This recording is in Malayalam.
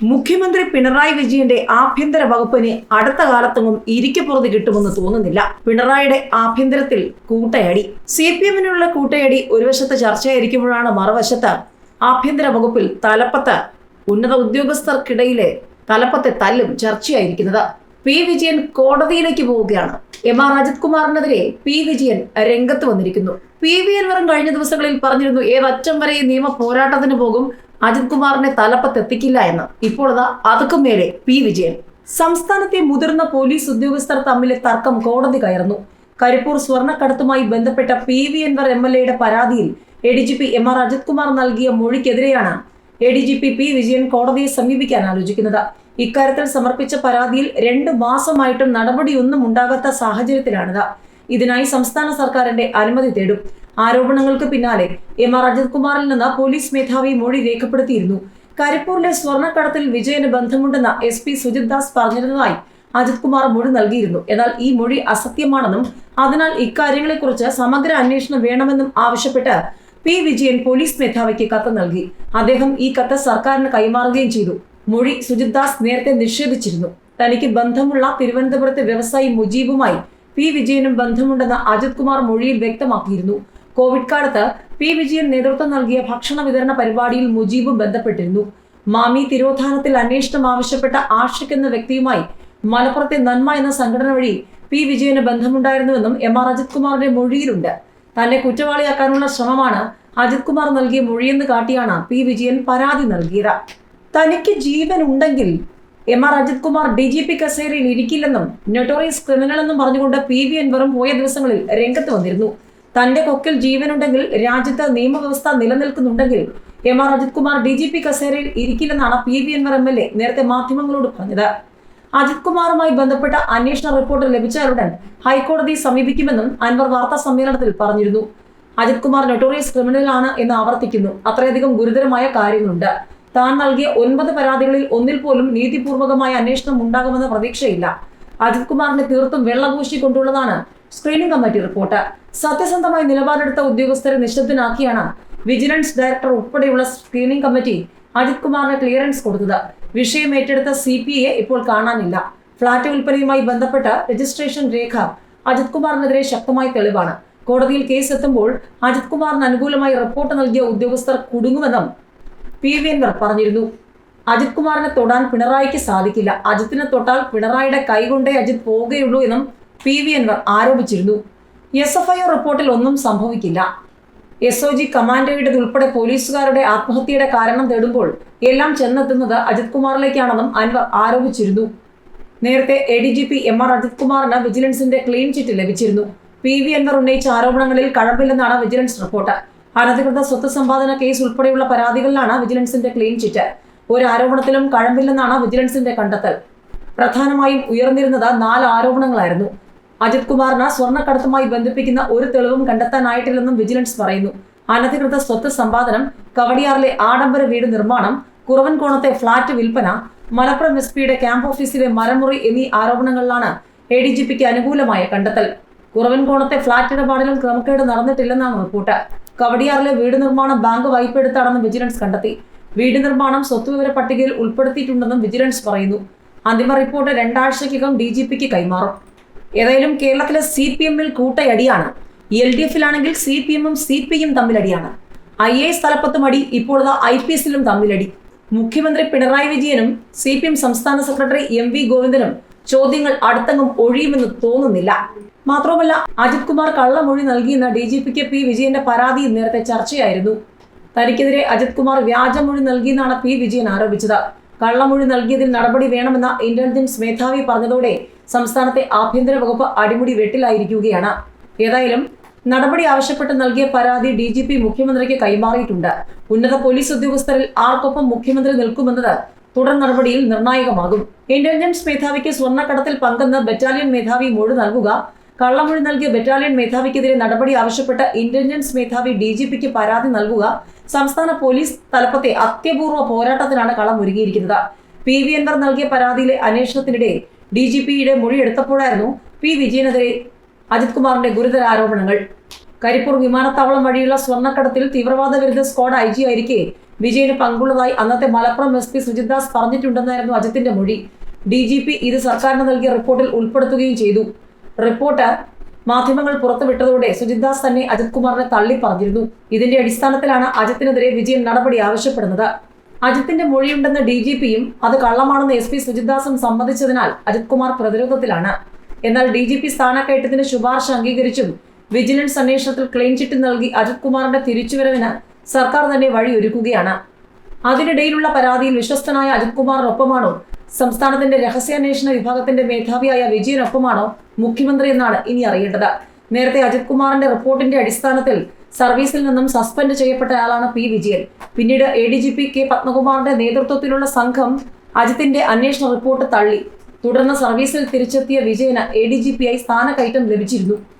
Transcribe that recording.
മുഖ്യമന്ത്രി പിണറായി വിജയന്റെ ആഭ്യന്തര വകുപ്പിന് അടുത്ത കാലത്തൊന്നും ഇരിക്കപ്പുറത്ത് കിട്ടുമെന്ന് തോന്നുന്നില്ല. പിണറായിയുടെ ആഭ്യന്തരത്തിൽ കൂട്ടയടി. സി പി എമ്മിനുള്ള കൂട്ടയടി ഒരു വശത്ത് ചർച്ചയായിരിക്കുമ്പോഴാണ് മറുവശത്ത് ആഭ്യന്തര വകുപ്പിൽ തലപ്പത്ത് ഉന്നത ഉദ്യോഗസ്ഥർക്കിടയിലെ തലപ്പത്തെ തല്ലും ചർച്ചയായിരിക്കുന്നത്. പി. വിജയൻ കോടതിയിലേക്ക് പോവുകയാണ്. എം. ആർ. അജിത് കുമാറിനെതിരെ പി. വിജയൻ രംഗത്ത് വന്നിരിക്കുന്നു. പി. വി. അൻവറും കഴിഞ്ഞ ദിവസങ്ങളിൽ പറഞ്ഞിരുന്നു ഏതറ്റം വരെ നിയമ പോരാട്ടത്തിന് പോകും അജിത് കുമാറിനെ തലപ്പത്തെത്തിക്കില്ല എന്ന്. ഇപ്പോൾ അതാ അതുക്കും മേലെ പി വിജയൻ. സംസ്ഥാനത്തെ മുതിർന്ന പോലീസ് ഉദ്യോഗസ്ഥർ തമ്മിലെ തർക്കം കോടതി കയർന്നു കരിപ്പൂർ സ്വർണക്കടത്തുമായി ബന്ധപ്പെട്ട P V Anvar M L എയുടെ പരാതിയിൽ A D G P M R Ajith Kumar നൽകിയ മൊഴിക്കെതിരെയാണ് A D G P P Vijayan കോടതിയെ സമീപിക്കാൻ ആലോചിക്കുന്നത്. ഇക്കാര്യത്തിൽ സമർപ്പിച്ച പരാതിയിൽ രണ്ട് മാസമായിട്ടും നടപടിയൊന്നും ഉണ്ടാകാത്ത സാഹചര്യത്തിലാണിത്. ഇതിനായി സംസ്ഥാന സർക്കാരിന്റെ അനുമതി തേടും. ആരോപണങ്ങൾക്ക് പിന്നാലെ എം ആർ അജിത് കുമാറിൽ നിന്ന് പോലീസ് മേധാവി മൊഴി രേഖപ്പെടുത്തിയിരുന്നു. കരിപ്പൂരിലെ സ്വർണക്കടത്തിൽ വിജയന് ബന്ധമുണ്ടെന്ന് എസ് പി സുജിത് ദാസ് പറഞ്ഞിരുന്നതായി അജിത് കുമാർ മൊഴി നൽകിയിരുന്നു. എന്നാൽ ഈ മൊഴി അസത്യമാണെന്നും അതിനാൽ ഇക്കാര്യങ്ങളെക്കുറിച്ച് സമഗ്ര അന്വേഷണം വേണമെന്നും ആവശ്യപ്പെട്ട് പി വിജയൻ പോലീസ് മേധാവിക്ക് കത്ത് നൽകി. അദ്ദേഹം ഈ കത്ത് സർക്കാരിന് കൈമാറുകയും ചെയ്തു. മൊഴി സുജിത് ദാസ് നേരത്തെ നിഷേധിച്ചിരുന്നു. തനിക്ക് ബന്ധമുള്ള തിരുവനന്തപുരത്തെ വ്യവസായി മുജീബുമായി പി വിജയനും ബന്ധമുണ്ടെന്ന് അജിത് കുമാർ മൊഴിയിൽ വ്യക്തമാക്കിയിരുന്നു. കോവിഡ് കാലത്ത് പി വിജയൻ നേതൃത്വം നൽകിയ ഭക്ഷണ വിതരണ പരിപാടിയിൽ മുജീബ് ബന്ധപ്പെട്ടിരുന്നു. മാമി തിരോധാനത്തിൽ അന്വേഷണം ആവശ്യപ്പെട്ട ആഷിഖ് എന്ന വ്യക്തിയുമായി മലപ്പുറത്തെ നന്മ എന്ന സംഘടന വഴി പി വിജയന് ബന്ധമുണ്ടായിരുന്നുവെന്നും എം ആർ അജിത് കുമാറിന്റെ മൊഴിയിലുണ്ട്. തന്നെ കുറ്റവാളിയാക്കാനുള്ള ശ്രമമാണ് അജിത് കുമാർ നൽകിയ മൊഴിയെന്ന് കാട്ടിയാണ് പി വിജയൻ പരാതി നൽകിയത്. തനിക്ക് ജീവൻ ഉണ്ടെങ്കിൽ M R Ajith Kumar D G P കസേരയിൽ ഇരിക്കില്ലെന്നും നൊട്ടോറിയസ് ക്രിമിനൽ എന്നും പറഞ്ഞുകൊണ്ട് പി വി അൻവറും പോയ ദിവസങ്ങളിൽ രംഗത്ത് വന്നിരുന്നു. തന്റെ കൊക്കിൽ ജീവനുണ്ടെങ്കിൽ രാജ്യത്ത് നിയമവ്യവസ്ഥ നിലനിൽക്കുന്നുണ്ടെങ്കിൽ M R Ajith Kumar D G P കസേരയിൽ ഇരിക്കില്ലെന്നാണ് P V Anvar M L A നേരത്തെ മാധ്യമങ്ങളോട് പറഞ്ഞത്. അജിത് കുമാറുമായി ബന്ധപ്പെട്ട അന്വേഷണ റിപ്പോർട്ട് ലഭിച്ചാലുടൻ ഹൈക്കോടതിയെ സമീപിക്കുമെന്നും അൻവർ വാർത്താ സമ്മേളനത്തിൽ പറഞ്ഞിരുന്നു. അജിത് കുമാർ നൊട്ടോറിയസ് ക്രിമിനലാണ് എന്ന് ആവർത്തിക്കുന്നു. അത്രയധികം ഗുരുതരമായ കാര്യങ്ങളുണ്ട്. താൻ നൽകിയ ഒൻപത് പരാതികളിൽ ഒന്നിൽ പോലും നീതിപൂർവകമായ അന്വേഷണം ഉണ്ടാകുമെന്ന പ്രതീക്ഷയില്ല. അജിത് കുമാറിനെ തീർത്തും വെള്ളപൂശി കൊണ്ടുള്ളതാണ് സ്ക്രീനിംഗ് കമ്മിറ്റി റിപ്പോർട്ട്. സത്യസന്ധമായി നിലപാടെടുത്ത ഉദ്യോഗസ്ഥരെ നിശബ്ദനാക്കിയാണ് വിജിലൻസ് ഡയറക്ടർ ഉൾപ്പെടെയുള്ള സ്ക്രീനിംഗ് കമ്മിറ്റി അജിത് കുമാറിന് ക്ലിയറൻസ് കൊടുത്തത്. വിഷയം ഏറ്റെടുത്ത സി പി എ ഇപ്പോൾ കാണാനില്ല. ഫ്ളാറ്റ് വിൽപ്പനയുമായി ബന്ധപ്പെട്ട രജിസ്ട്രേഷൻ രേഖ അജിത് കുമാറിനെതിരെ ശക്തമായ തെളിവാണ്. കോടതിയിൽ കേസ് എത്തുമ്പോൾ അജിത് കുമാറിന് അനുകൂലമായി റിപ്പോർട്ട് നൽകിയ ഉദ്യോഗസ്ഥർ കുടുങ്ങുമെന്നും പി വി എൻവർ പറഞ്ഞിരുന്നു. അജിത് കുമാറിനെ തൊടാൻ പിണറായിക്ക് സാധിക്കില്ല. അജിത്തിനെ തൊട്ടാൽ പിണറായിയുടെ കൈകൊണ്ടേ അജിത് പോവുകയുള്ളൂ എന്നും പി വി അൻവർ ആരോപിച്ചിരുന്നു. എസ് എഫ് ഐ റിപ്പോർട്ടിൽ ഒന്നും സംഭവിക്കില്ല. എസ് ഒ ജി കമാൻഡോയുടേത് ഉൾപ്പെടെ പോലീസുകാരുടെ ആത്മഹത്യയുടെ കാരണം തേടുമ്പോൾ എല്ലാം ചെന്നെത്തുന്നത് അജിത് കുമാറിലേക്കാണെന്നും അൻവർ ആരോപിച്ചിരുന്നു. നേരത്തെ A D G P M R Ajith കുമാറിന് വിജിലൻസിന്റെ ക്ലീൻ ചിറ്റ് ലഭിച്ചിരുന്നു. പി വി അൻവർ ഉന്നയിച്ച ആരോപണങ്ങളിൽ കഴമ്പില്ലെന്നാണ് വിജിലൻസ് റിപ്പോർട്ട്. അനധികൃത സ്വത്ത് സമ്പാദന കേസ് ഉൾപ്പെടെയുള്ള പരാതികളിലാണ് വിജിലൻസിന്റെ ക്ലീൻ ചിറ്റ്. ഒരു ആരോപണത്തിലും കഴമ്പില്ലെന്നാണ് വിജിലൻസിന്റെ കണ്ടെത്തൽ. പ്രധാനമായും ഉയർന്നിരുന്നത് നാല് ആരോപണങ്ങളായിരുന്നു. അജിത് കുമാറിന് സ്വർണക്കടത്തുമായി ബന്ധിപ്പിക്കുന്ന ഒരു തെളിവും കണ്ടെത്താനായിട്ടില്ലെന്നും വിജിലൻസ് പറയുന്നു. അനധികൃത സ്വത്ത് സമ്പാദനം കവടിയാറിലെ ആഡംബര വീട് നിർമ്മാണം കുറവൻകോണത്തെ ഫ്ളാറ്റ് വിൽപ്പന മലപ്പുറം എസ് പിയുടെ ക്യാമ്പ് ഓഫീസിലെ മരമുറി എന്നീ ആരോപണങ്ങളിലാണ് എ ഡി ജി പിക്ക് അനുകൂലമായ കണ്ടെത്തൽ. കുറവൻകോണത്തെ ഫ്ളാറ്റ് ഇടപാടിലും ക്രമക്കേട് നടന്നിട്ടില്ലെന്നാണ് റിപ്പോർട്ട്. കവടിയാറിലെ വീട് നിർമ്മാണം ബാങ്ക് വായ്പ എടുത്താണെന്ന് വിജിലൻസ് കണ്ടെത്തി. വീട് നിർമ്മാണം സ്വത്തുവിവര പട്ടികയിൽ ഉൾപ്പെടുത്തിയിട്ടുണ്ടെന്നും വിജിലൻസ് പറയുന്നു. അന്തിമ റിപ്പോർട്ട് രണ്ടാഴ്ചയ്ക്കകം ഡി കൈമാറും. ഏതായാലും കേരളത്തിലെ സി പി എമ്മിൽ കൂട്ടയടിയാണ്. എൽ ഡി എഫിലാണെങ്കിൽ സി പി എമ്മും സി പി എം തമ്മിലടിയാണ്. ഐ എ എസ് തലപ്പത്തും അടി ഇപ്പോഴത്തെ ഐ പി എസിലും തമ്മിലടി. മുഖ്യമന്ത്രി പിണറായി വിജയനും സി പി എം സംസ്ഥാന സെക്രട്ടറി എം വി ഗോവിന്ദനും ചോദ്യങ്ങൾ അടുത്തങ്ങും ഒഴിയുമെന്ന് തോന്നുന്നില്ല. മാത്രവുമല്ല അജിത് കുമാർ കള്ളമൊഴി നൽകിയെന്ന ഡി ജി പിക്ക് പി വിജയന്റെ പരാതി നേരത്തെ ചർച്ചയായിരുന്നു. തനിക്കെതിരെ അജിത് കുമാർ വ്യാജമൊഴി നൽകിയെന്നാണ് പി വിജയൻ ആരോപിച്ചത്. കള്ളമൊഴി നൽകിയതിൽ നടപടി വേണമെന്ന ഇന്റലിജൻസ് മേധാവി പറഞ്ഞതോടെ സംസ്ഥാനത്തെ ആഭ്യന്തര വകുപ്പ് അടിമുടി വെട്ടിലായിരിക്കുകയാണ്. ഏതായാലും നടപടി ആവശ്യപ്പെട്ട് നൽകിയ പരാതി ഡി ജി പി മുഖ്യമന്ത്രിക്ക് കൈമാറിയിട്ടുണ്ട്. ഉന്നത പോലീസ് ഉദ്യോഗസ്ഥരിൽ ആർക്കൊപ്പം മുഖ്യമന്ത്രി നിൽക്കുമെന്നത് തുടർ നടപടിയിൽ നിർണായകമാകും. ഇന്റലിജൻസ് മേധാവിക്ക് സ്വർണക്കടത്തിൽ പങ്കെന്ന് ബറ്റാലിയൻ മേധാവി മൊഴി നൽകുക കള്ളമൊഴി നൽകിയ ബറ്റാലിയൻ മേധാവിക്കെതിരെ നടപടി ആവശ്യപ്പെട്ട് ഇന്റലിജൻസ് മേധാവി ഡി ജി പിക്ക് പരാതി നൽകുക സംസ്ഥാന പോലീസ് തലപ്പത്തെ അത്യപൂർവ പോരാട്ടത്തിനാണ് കളം ഒരുങ്ങിയിരിക്കുന്നത് പി വി എൻവർ നൽകിയ പരാതിയിലെ അന്വേഷണത്തിനിടെ ഡി ജി പിയുടെ മൊഴിയെടുത്തപ്പോഴായിരുന്നു പി വിജയനെതിരെ അജിത് കുമാറിന്റെ ഗുരുതര ആരോപണങ്ങൾ. കരിപ്പൂർ വിമാനത്താവളം വഴിയുള്ള സ്വർണക്കടത്തിൽ തീവ്രവാദ വിരുദ്ധ സ്ക്വാഡ് ഐ ജി ആയിരിക്കെ വിജയന് പങ്കുള്ളതായി അന്നത്തെ മലപ്പുറം എസ് പി സുജിത് ദാസ് പറഞ്ഞിട്ടുണ്ടെന്നായിരുന്നു അജിത്തിന്റെ മൊഴി. ഡി ജി പി ഇത് സർക്കാരിന് നൽകിയ റിപ്പോർട്ടിൽ ഉൾപ്പെടുത്തുകയും ചെയ്തു. റിപ്പോർട്ട് മാധ്യമങ്ങൾ പുറത്തുവിട്ടതോടെ സുജിത് ദാസ് തന്നെ അജിത് കുമാറിനെ തള്ളി പറഞ്ഞിരുന്നു. ഇതിന്റെ അടിസ്ഥാനത്തിലാണ് അജിത്തിനെതിരെ വിജയൻ നടപടി ആവശ്യപ്പെടുന്നത്. അജിത്തിന്റെ മൊഴിയുണ്ടെന്ന് ഡി ജി പിയും അത് കള്ളമാണെന്ന് എസ് പി സുജിത്ദാസും സമ്മതിച്ചതിനാൽ അജിത് കുമാർ പ്രതിരോധത്തിലാണ്. എന്നാൽ ഡി ജി പി സ്ഥാനക്കയറ്റത്തിന് ശുപാർശ അംഗീകരിച്ചും വിജിലൻസ് അന്വേഷണത്തിൽ ക്ലീൻ ചിറ്റ് നൽകി അജിത് കുമാറിന്റെ തിരിച്ചുവരവിന് സർക്കാർ തന്നെ വഴിയൊരുക്കുകയാണ്. അതിനിടയിലുള്ള പരാതിയിൽ വിശ്വസ്തനായ അജിത് കുമാറിനൊപ്പമാണോ സംസ്ഥാനത്തിന്റെ രഹസ്യാന്വേഷണ വിഭാഗത്തിന്റെ മേധാവിയായ വിജയനൊപ്പമാണോ മുഖ്യമന്ത്രി എന്നാണ് ഇനി അറിയേണ്ടത്. നേരത്തെ അജിത് കുമാറിന്റെ റിപ്പോർട്ടിന്റെ അടിസ്ഥാനത്തിൽ സർവീസിൽ നിന്നും സസ്പെൻഡ് ചെയ്യപ്പെട്ട ആളാണ് പി വിജയൻ. പിന്നീട് A D G P K പത്മകുമാറിന്റെ നേതൃത്വത്തിലുള്ള സംഘം അജിത്തിന്റെ അന്വേഷണ റിപ്പോർട്ട് തള്ളി. തുടർന്ന് സർവീസിൽ തിരിച്ചെത്തിയ വിജയന് എ ഡി ജി പി ആയി സ്ഥാനക്കയറ്റം ലഭിച്ചിരുന്നു.